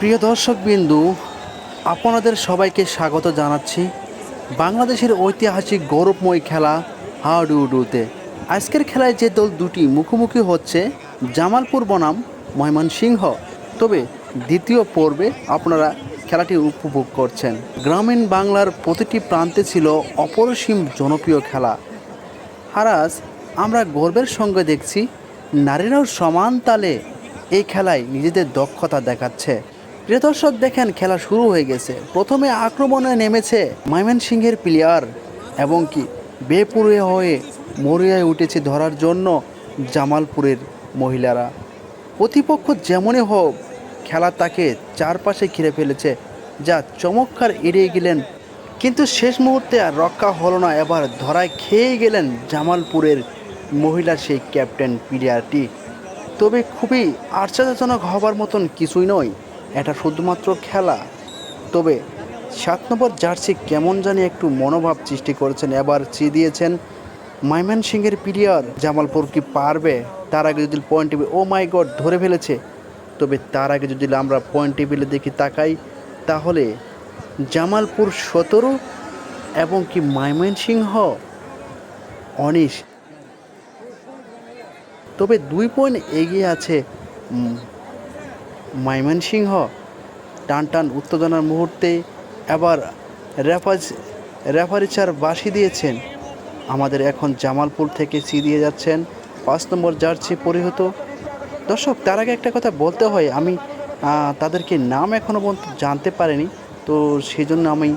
প্রিয় দর্শক বিন্দু, আপনাদের সবাইকে স্বাগত জানাচ্ছি বাংলাদেশের ঐতিহাসিক গৌরবময় খেলা হাডুডুতে। আজকের খেলায় যে দল দুটি মুখোমুখি হচ্ছে, জামালপুর বনাম, ময়মনসিংহ। তবে দ্বিতীয় পর্বে আপনারা খেলাটি উপভোগ করছেন। গ্রামীণ বাংলার প্রতিটি প্রান্তে ছিল অপরসীম জনপ্রিয় খেলা। আর আজ আমরা গর্বের সঙ্গে দেখছি, নারীরাও সমান তালে এই খেলায় নিজেদের দক্ষতা দেখাচ্ছে। প্রিয় দেখেন খেলা শুরু হয়ে গেছে। প্রথমে আক্রমণে নেমেছে ময়মনসিংহের প্লেয়ার এবং কি বেপুরে হয়ে মরিয়ায় উঠেছে ধরার জন্য জামালপুরের মহিলারা। প্রতিপক্ষ যেমনই হোক, খেলা তাকে চারপাশে ঘিরে ফেলেছে, যা চমৎকার এড়িয়ে গেলেন। কিন্তু শেষ মুহূর্তে আর রক্ষা হলো না, এবার ধরায় খেয়ে গেলেন জামালপুরের মহিলা সেই ক্যাপ্টেন প্লেয়ারটি তবে খুবই আশ্চর্যজনক হবার মতন কিছুই নয়। এটা শুধুমাত্র খেলা। তবে সাত নম্বর জার্সি কেমন জানি একটু মনোভাব সৃষ্টি করেছেন, এবার চি দিয়েছেন মাইমান সিংয়ের প্লেয়ার জামালপুর কি পারবে? তার আগে যদি পয়েন্ট টেবিল ও মাই গড ধরে ফেলেছে। তবে তার আগে যদি আমরা পয়েন্ট টেবিলে দেখি তাকাই, তাহলে জামালপুর সতেরো এবং কি ময়মনসিংহ অনিশ তবে দুই পয়েন্ট এগিয়ে আছে ময়মনসিংহ। টান টান উত্তেজনার মুহূর্তে এবার রেফাজ রেফারি চার বাসি দিয়েছেন। আমাদের এখন জামালপুর থেকে দিয়ে যাচ্ছেন পাঁচ নম্বর জার্সি পরিহিত। দর্শক, তার আগে একটা কথা বলতে হয়, আমি তাদেরকে নাম এখনও পর্যন্ত জানতে পারিনি, তো সেই জন্য আমি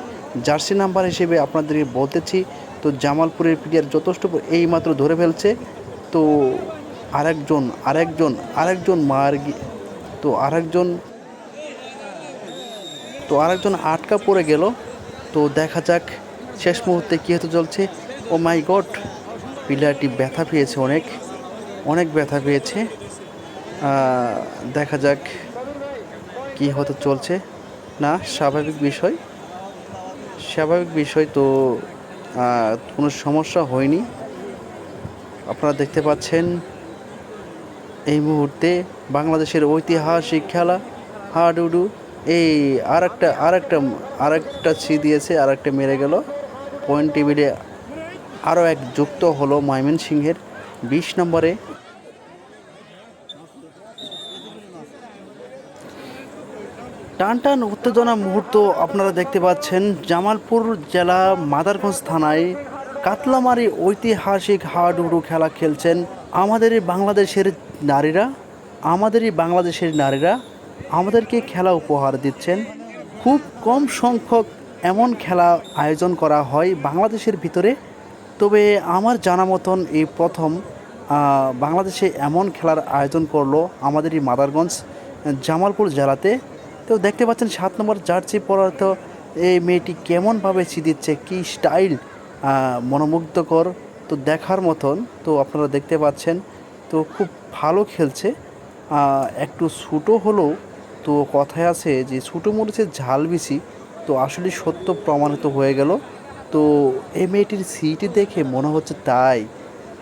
জার্সি নাম্বার হিসেবে আপনাদেরকে বলতেছি, তো জামালপুরের প্লেয়ার যথেষ্ট এইমাত্র ধরে ফেলছে, তো আরেকজন আরেকজন আরেকজন মার তো আরেকজন তো আরেকজন আটকা পড়ে গেল। তো দেখা যাক শেষ মুহূর্তে কী হতে চলছে। ও মাই গড, পিলারটি ব্যথা পেয়েছে অনেক অনেক ব্যথা পেয়েছে। দেখা যাক কি হতে চলছে। না, স্বাভাবিক বিষয় স্বাভাবিক বিষয় তো কোনো সমস্যা হয়নি। আপনারা দেখতে পাচ্ছেন এই মুহূর্তে বাংলাদেশের ঐতিহাসিক খেলা হাডুডু। এই আর একটা আর একটা আর একটা ছি দিয়েছে আর একটা মেরে গেল। পয়েন্ট টেবিলে আরও এক যুক্ত হলো ময়মনসিংহের বিশ নম্বরে। টান টান উত্তেজনা মুহূর্ত আপনারা দেখতে পাচ্ছেন। জামালপুর জেলা মাদারগঞ্জ থানায় কাতলামারি ঐতিহাসিক হাডুডু খেলা খেলছেন আমাদের বাংলাদেশের নারীরা, আমাদেরই বাংলাদেশের নারীরা আমাদেরকে খেলা উপহার দিচ্ছেন। খুব কম সংখ্যক এমন খেলা আয়োজন করা হয় বাংলাদেশের ভিতরে। তবে আমার জানা মতন এই প্রথম বাংলাদেশে এমন খেলার আয়োজন করল আমাদের এই মাদারগঞ্জ, জামালপুর জেলাতে। তো দেখতে পাচ্ছেন সাত নম্বর জার্সি পরাত এই মেয়েটি কেমনভাবে দিচ্ছে কী স্টাইল মনোমুগ্ধকর। তো দেখার মতন, তো আপনারা দেখতে পাচ্ছেন তো খুব ভালো খেলছে। একটু ছোটো হলেও তো কথায় আছে যে ছোটো মরিচের ঝাল বেশি, তো আসলে সত্য প্রমাণিত হয়ে গেল। তো এই মেয়েটির সিটি দেখে মনে হচ্ছে তাই।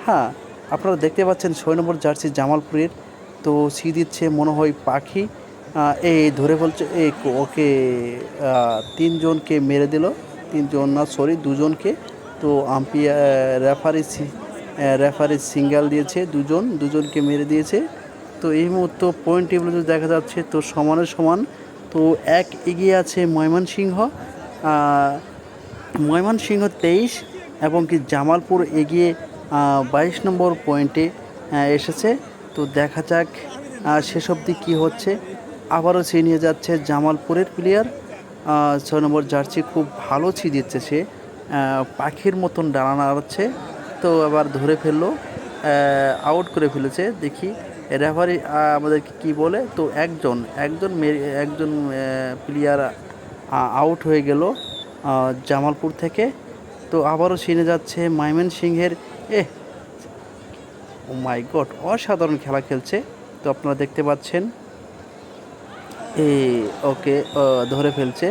হ্যাঁ আপনারা দেখতে পাচ্ছেন ছয় নম্বর জার্সি জামালপুরের, তো সি দিচ্ছে মনে হয় পাখি। এই ধরে বলছে এই ওকে তিনজনকে মেরে দিল। তিনজন না সরি দুজনকে। তো আম্পিয়ার রেফারি রেফারি সিঙ্গেল দিয়েছে, দুজন, দুজনকে মেরে দিয়েছে। তো এই মুহূর্তে পয়েন্ট টেবিলে যদি দেখা যাচ্ছে, তো সমানের সমান। তো এক এগিয়ে আছে ময়মনসিংহ। ময়মনসিংহ তেইশ এবং কি জামালপুর এগিয়ে বাইশ নম্বর পয়েন্টে এসেছে। তো দেখা যাক শেষ অবধি কী হচ্ছে। আবারও ছি নিয়ে যাচ্ছে জামালপুরের প্লেয়ার ছয় নম্বর জার্সি খুব ভালো ছি দিচ্ছে সে পাখির মতন ডানা নাড়াচ্ছে। তো আবার ধরে ফেলল আউট করে ফেলেছে। দেখি রেফারি আমাদেরকে কি বলে? তো একজন একজন একজন প্লেয়ার আউট হয়ে গেল জামালপুর থেকে। তো আবারও ছিনে যাচ্ছে মাইমেন সিংহের। এ ও মাই গড অসাধারণ খেলা খেলছে। তো আপনারা দেখতে পাচ্ছেন। এই ওকে ধরে ফেলছে।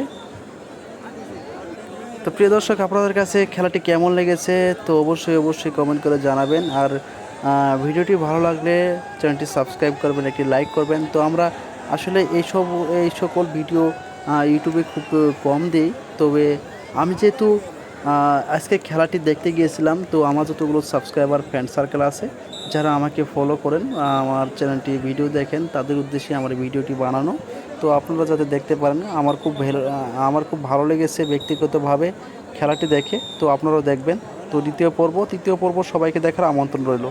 তো প্রিয় দর্শক, আপনাদের কাছে খেলাটি কেমন লেগেছে তো অবশ্যই অবশ্যই কমেন্ট করে জানাবেন। আর ভিডিওটি ভালো লাগলে চ্যানেলটি সাবস্ক্রাইব করবেন, একটি লাইক করবেন। তো আমরা আসলে এইসব, এই সকল ভিডিও ইউটিউবে খুব কম দিই। তবে আমি যেহেতু আজকে খেলাটি দেখতে গিয়েছিলাম, তো আমার যতগুলো সাবস্ক্রাইবার ফ্রেন্ড সার্কেল আছে, যারা আমাকে ফলো করেন আমার চ্যানেলটি ভিডিও দেখেন, তাদের উদ্দেশ্যে আমার ভিডিওটি বানানো। তো আপনারা যাতে দেখতে পারেন, আমার খুব আমার খুব ভালো লেগেছে ব্যক্তিগতভাবে খেলাটি দেখে। তো আপনারাও দেখবেন। তো দ্বিতীয় পর্ব, তৃতীয় পর্ব সবাইকে দেখার আমন্ত্রণ রইল।